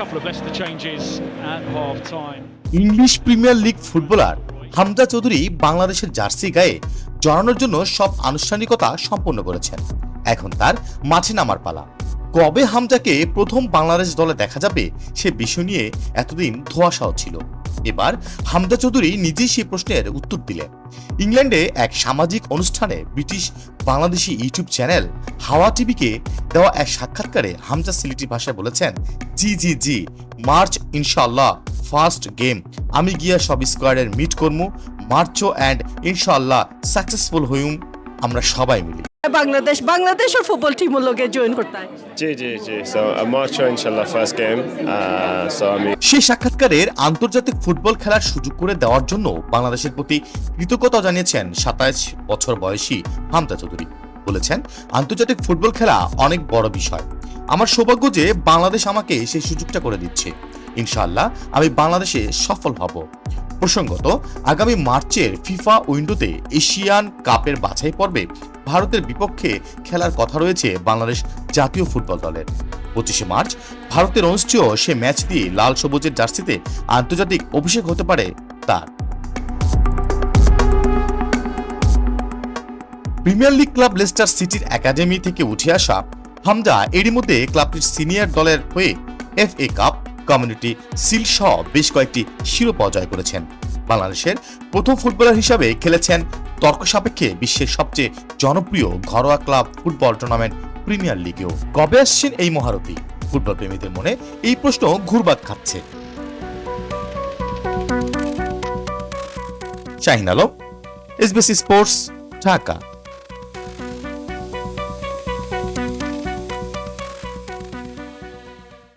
couple of Leicester changes at half time. English Premier League footballer Hamza Chowdhury বাংলাদেশের jersey গায়ে জড়ানোর জন্য সব আনুষ্ঠানিকতা সম্পন্ন করেছেন। এখন তার মাঠে নামার পালা। কবে হামজাকে প্রথম বাংলাদেশ দলে দেখা যাবে, সে বিষয় নিয়ে এতদিন ধোয়াশাও ছিল। এবার হামজা চৌধুরী নিজেই সেই প্রশ্নের উত্তর দিলেন। ইংল্যান্ডে এক সামাজিক অনুষ্ঠানে ব্রিটিশ বাংলাদেশি ইউটিউব চ্যানেল হাওয়া টিভিকে দেওয়া এক সাক্ষাৎকারে হামজা সিলেটি ভাষায় বলেছেন, জি জি জি, মার্চ ইনশাআল্লাহ, ফার্স্ট গেম। আমি গিয়া সব স্কোয়াডের মিট করমু মার্চো অ্যান্ড ইনশাআল্লাহ সাকসেসফুল হইম। আমরা সবাই মিলি। বাংলাদেশ বাংলাদেশ ও ফুটবল টিম লোকে জয়েন করতে জি জি জি। সো মার্চ ইনশাআল্লাহ ফার্স্ট গেম সো আমি সেই সাক্ষাৎকারের আন্তর্জাতিক ফুটবল খেলার সুযোগ করে দেওয়ার জন্য বাংলাদেশের প্রতি কৃতজ্ঞতা জানিয়েছেন 27 বছর বয়সী হামতা চৌধুরী। বলেছেন আন্তর্জাতিক ফুটবল খেলা অনেক বড় বিষয়। আমার সৌভাগ্য যে বাংলাদেশ আমাকে সেই সুযোগটা করে দিচ্ছে। ইনশাআল্লাহ আমি বাংলাদেশে সফল হব। প্রসঙ্গত, আগামী মার্চের ফিফা উইন্ডোতে এশিয়ান কাপের বাছাই পর্বে ভারতের বিপক্ষে খেলার কথা রয়েছে বাংলাদেশ জাতীয় ফুটবল দলের। পঁচিশে মার্চ, ভারতের অনুষ্ঠেয় সে ম্যাচ দিয়ে লাল সবুজের জার্সিতে আন্তর্জাতিক অভিষেক হতে পারে তার। প্রিমিয়ার লিগ ক্লাব লেস্টার সিটির একাডেমি থেকে উঠে আসা হামজা এরই মধ্যে ক্লাবটির সিনিয়র দলের হয়ে F A Cup Community Shield সহ বেশ কয়েকটি শিরোপা জয় করেছেন। বাংলাদেশের প্রথম ফুটবলার হিসাবে খেলেছেন তর্ক সাপেক্ষে বিশ্বের সবচেয়ে জনপ্রিয় ঘরোয়া ক্লাব ফুটবল টুর্নামেন্ট প্রিমিয়ার লিগেও। কবে আসছেন এই মহারথী? ফুটবল প্রেমীদের মনে এই প্রশ্ন ঘুরবাদ খাচ্ছে। Shahin Alam, SBC Sports, Dhaka.